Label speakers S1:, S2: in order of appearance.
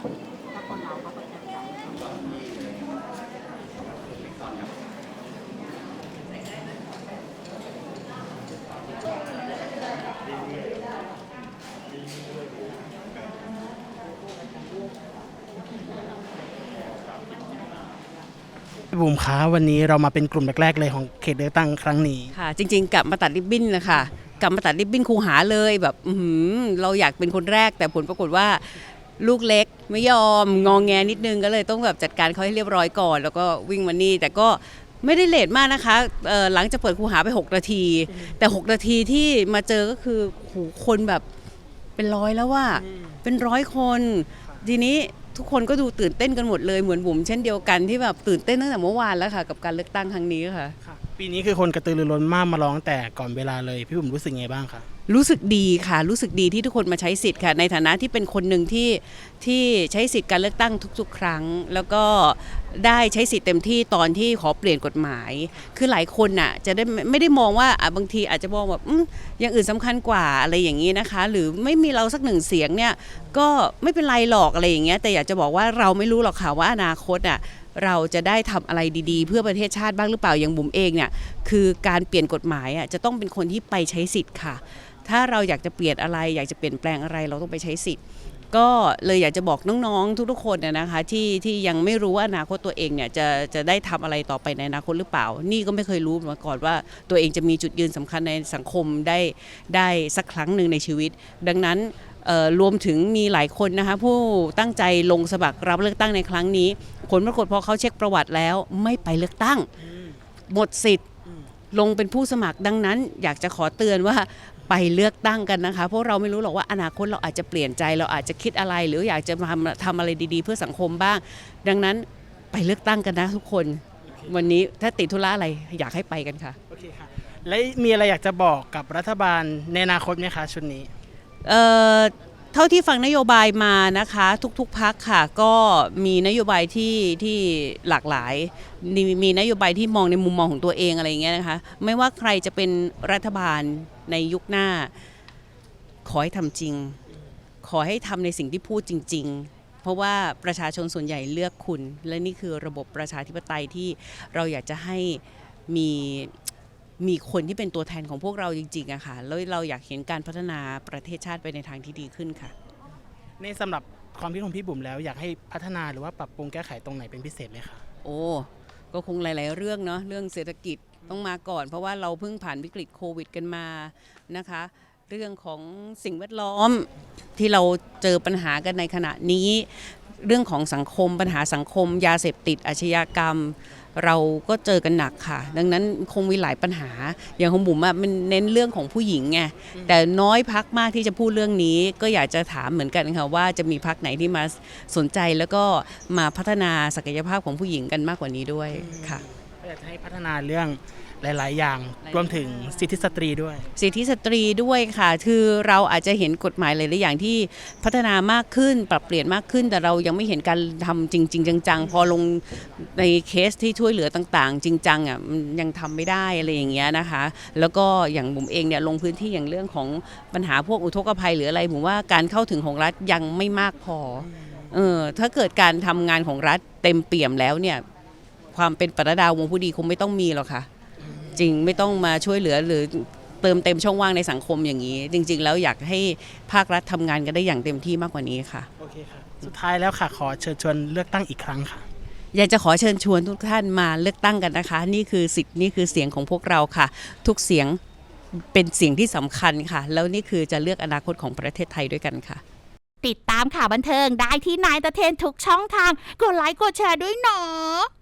S1: บุ๋มคะวันนี้เรามาเป็นกลุ่มแรกๆเลยของเขตเลือกตั้งครั้งนี้
S2: ค่ะ จริงๆ กลับมาตัดริบบิ้นนะคะกลับมาตัดริบบิ้นคูหาเลยแบบหือเราอยากเป็นคนแรกแต่ผลปรากฏว่า ลูกเล็กไม่ยอมงองแงนิดนึงก็เลยต้องแบบจัดการเขาให้เรียบร้อยก่อน แล้วก็วิ่งมานี่แต่ก็ไม่ได้เลทมากนะคะหลังจากเปิดคูหาไป 6 นาที แต่ 6 นาทีที่มาเจอก็คือโหคนแบบเป็นร้อยแล้วว่าเป็นร้อยคน ทีนี้ทุกคนก็ดูตื่นเต้นกันหมดเลยเหมือนบุ๋มเช่นเดียวกันที่แบบตื่นเต้นตั้งแต่เมื่อวานแล้วค่ะ กับการเลือกตั้งครั้งนี้ค่ะ
S1: ปีนี้คือคนกระตือรือร้นมากมาร้องแต่ก่อนเวลาเลยพี่บุ๋มรู้สึกไงบ้างคะ
S2: รู้สึกดีค่ะ รู้สึกดีที่ทุกคนมาใช้สิทธิ์ค่ะ ในฐานะที่เป็นคนหนึ่งที่ที่ใช้สิทธิ์การเลือกตั้งทุก ๆ ครั้ง แล้วก็ได้ใช้สิทธิ์เต็มที่ตอนที่ขอเปลี่ยนกฎหมาย คือหลายคนน่ะจะได้ไม่ได้มองว่าบางทีอาจจะมองแบบอย่างอื่นสำคัญกว่าอะไรอย่างนี้นะคะ หรือไม่มีเราสักหนึ่งเสียงเนี่ยก็ไม่เป็นไรหรอกอะไรอย่างเงี้ยแต่อยากจะบอกว่าเราไม่รู้หรอกค่ะว่าอนาคตอะเราจะได้ทำอะไรดีๆ เพื่อประเทศชาติบ้างหรือเปล่าอย่างบุ๋มเองเนี่ยคือการเปลี่ยนกฎหมายอะจะต้องเป็นคนที่ไปใช้สิทธิ์ค่ะ ถ้าเราอยากจะเปลี่ยนอะไรอยากจะเปลี่ยนแปลงอะไรเราต้องไปใช้สิทธิ์ ก็เลยอยากจะบอกน้องๆ ทุกๆคนนะนะคะที่ที่ยังไม่รู้ว่าอนาคตตัวเองเนี่ยจะจะได้ทำอะไรต่อไปในอนาคตหรือเปล่า นี่ก็ไม่เคยรู้มาก่อนว่าตัวเองจะมีจุดยืนสำคัญในสังคมได้ได้สักครั้งหนึ่งในชีวิต ดังนั้นรวมถึงมีหลายคนนะคะผู้ตั้งใจลงสมัครรับเลือกตั้งในครั้งนี้ ผลปรากฏพอเขาเช็คประวัติแล้วไม่ไปเลือกตั้ง หมดสิทธิ์ ลงเป็นผู้สมัครดังนั้น อยากจะขอเตือนว่าไปเลือกตั้งกันนะคะ เพราะเราไม่รู้หรอกว่าอนาคตเราอาจจะเปลี่ยนใจเราอาจจะคิดอะไร หรืออยากจะทำทำอะไรดีๆ เพื่อสังคมบ้าง ดังนั้นไปเลือกตั้งกันนะทุกคน วันนี้ถ้าติดธุระอะไรอยากให้ไปกันค่ะ
S1: โอเคค่ะ และมีอะไรอยากจะบอกกับรัฐบาลในอนาคตไหมคะชุดนี้
S2: เอ่อ เท่าที่ฟังนโยบายมานะคะ ทุกๆพักค่ะ ก็มีนโยบายที่ที่หลากหลายมีมีนโยบายที่มองในมุมมองของตัวเองอะไรอย่างเงี้ยนะคะ ไม่ว่าใครจะเป็นรัฐบาลในยุคหน้า ขอให้ทำจริง ขอให้ทำในสิ่งที่พูดจริง ๆ เพราะว่าประชาชนส่วนใหญ่เลือกคุณ และนี่คือระบบประชาธิปไตยที่เราอยากจะให้มี มีคนที่เป็นตัวแทนของพวกเราจริงๆอะค่ะแล้วเราอยากเห็นการพัฒนาประเทศชาติไปในทางที่ดีขึ้นค่ะ
S1: ในสำหรับความคิดของพี่บุ๋มแล้วอยากให้พัฒนาหรือว่าปรับปรุงแก้ไขตรงไหนเป็นพิเศษไหมคะ
S2: โอ้ก็คงหลาย ๆ เรื่องเนาะเรื่องเศรษฐกิจต้องมาก่อน เพราะว่าเราเพิ่งผ่านวิกฤตโควิดกันมานะคะ เรื่องของสิ่งแวดล้อมที่เราเจอปัญหากันในขณะนี้ เรื่องของสังคมปัญหาสังคม ยาเสพติดอาชญากรรม เราก็เจอกันหนักค่ะ ดังนั้นคงมีหลายปัญหา อย่างของบุ๋มอะมันเน้นเรื่องของผู้หญิงไงแต่น้อยพักมากที่จะพูดเรื่องนี้ ก็อยากจะถามเหมือนกันค่ะว่าจะมีพักไหนที่มาสนใจแล้วก็มาพัฒนาศักยภาพของผู้หญิงกันมากกว่านี้ด้วยค่ะ
S1: ก็อยากจะให้พัฒนาเรื่อง หลาย ๆ อย่าง รวมถึงสิทธิสตรีด้วย
S2: สิทธิสตรีด้วยค่ะ คือเราอาจจะเห็นกฎหมายหลายๆอย่างที่พัฒนามากขึ้น ปรับเปลี่ยนมากขึ้น แต่เรายังไม่เห็นการทำจริง ๆ จัง ๆ พอลงในเคสที่ช่วยเหลือต่างๆ จริงจังอะมันยังทำไม่ได้อะไรอย่างเงี้ยนะคะ แล้วก็อย่างผมเองเนี่ยลงพื้นที่อย่างเรื่องของปัญหาพวกอุทกภัยหรืออะไรผมว่าการเข้าถึงของรัฐยังไม่มากพอ เออถ้าเกิดการทำงานของรัฐเต็มเปี่ยมแล้วเนี่ย ความเป็นปรดาวงผู้ดีคงไม่ต้องมีหรอกค่ะจ ริงไม่ต้องมาช่วยเหลือหรือเติมเต็มช่องว่างในสังคมอย่างนี้ จริง ๆ แล้วอยากให้ภาครัฐทำงานกันได้อย่างเต็มที่มากกว่านี้ค่ะ
S1: โอเคค่ะ สุดท้ายแล้วค่ะ ขอเชิญชวนเลือกตั้งอีกครั้งค่ะ
S2: อยากจะขอเชิญชวนทุกท่านมาเลือกตั้งกันนะคะ นี่คือสิทธิ์นี่คือเสียงของพวกเราค่ะ ทุกเสียงเป็นเสียงที่สำคัญค่ะ แล้วนี่คือจะเลือกอนาคตของประเทศไทยด้วยกันค่ะ
S3: ติดตามข่าวบันเทิงได้ที่นายตะเทนทุกช่องทาง กดไลค์กดแชร์ด้วยเนาะ